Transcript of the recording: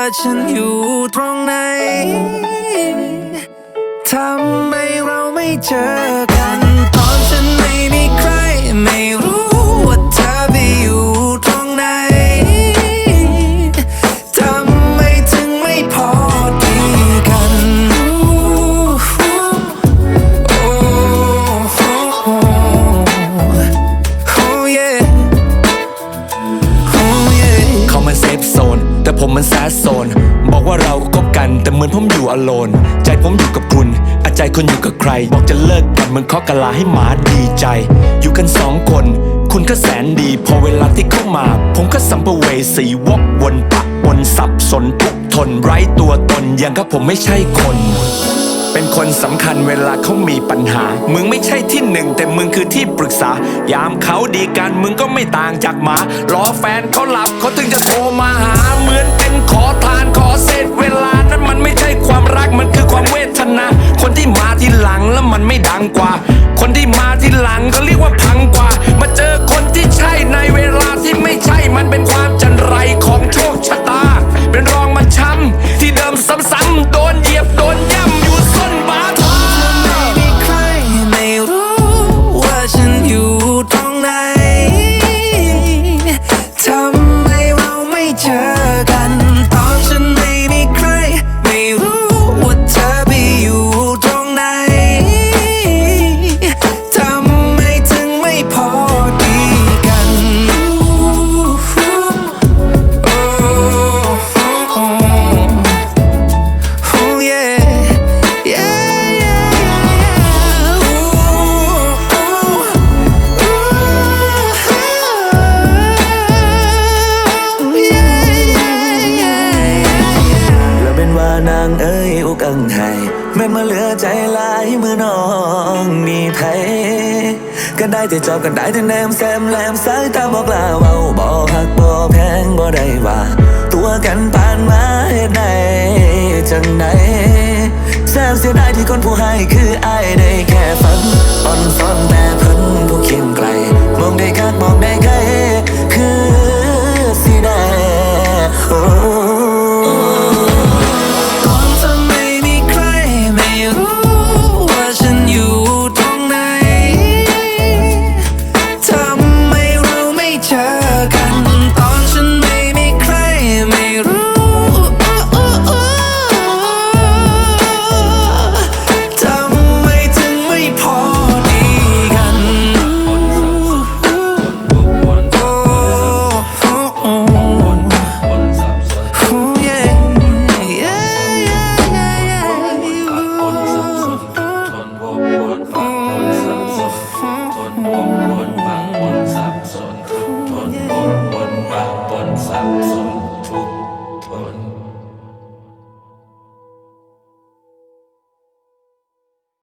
าฉันอยู่ตรงไหน ทำไมเราไม่เจอ แต่ผมมันแซดโซน บอกว่าเราคบกันแต่เหมือนผมอยู่อโลน ใจผมอยู่กับคุณ อาใจคุณอยู่กับใคร บอกจะเลิกกันเหมือนเคาะกะลาให้หมาดีใจ อยู่กันสองคน คุณก็แสนดี พอเวลาที่เข้ามา ผมก็สัมภเวสีวกวนปะวนสับสนทุกทนไร้ตัวตนยังกับผมไม่ใช่คน คนสำคัญเวลาเขามีปัญหา มึงไม่ใช่ที่หนึ่งแต่มึงคือที่ปรึกษา ยามเขาดีกันมึงก็ไม่ต่างจากหมารอแฟนเขาหลับเขาถึงจะโทรมาหาเหมือนเป็นขอทานขอเศษเวลานั้นมันไม่ใช่ความรักมันคือความเวทนา คนที่มาทีหลังแล้วมันไม่ดังกว่า คนที่มาทีหลังก็เรียกว่าพังกว่า มาเจอคนที่ใช่ในเวลาที่ไม่ใช่มันเป็นความ นว่างเอ้ยอุกังไห้แม่นมาเหลือใจลายมือน้องมีไผก็ได้แต่จอบกันได้แต่แนมแซมแลมสายตาบอกลาเว้าบ่หักบ่แพงบ่ได้ว่า ตัวกันผ่านมาเหตุใดจังใดแซมเสียดายที่คนผู้ให้คืออายได้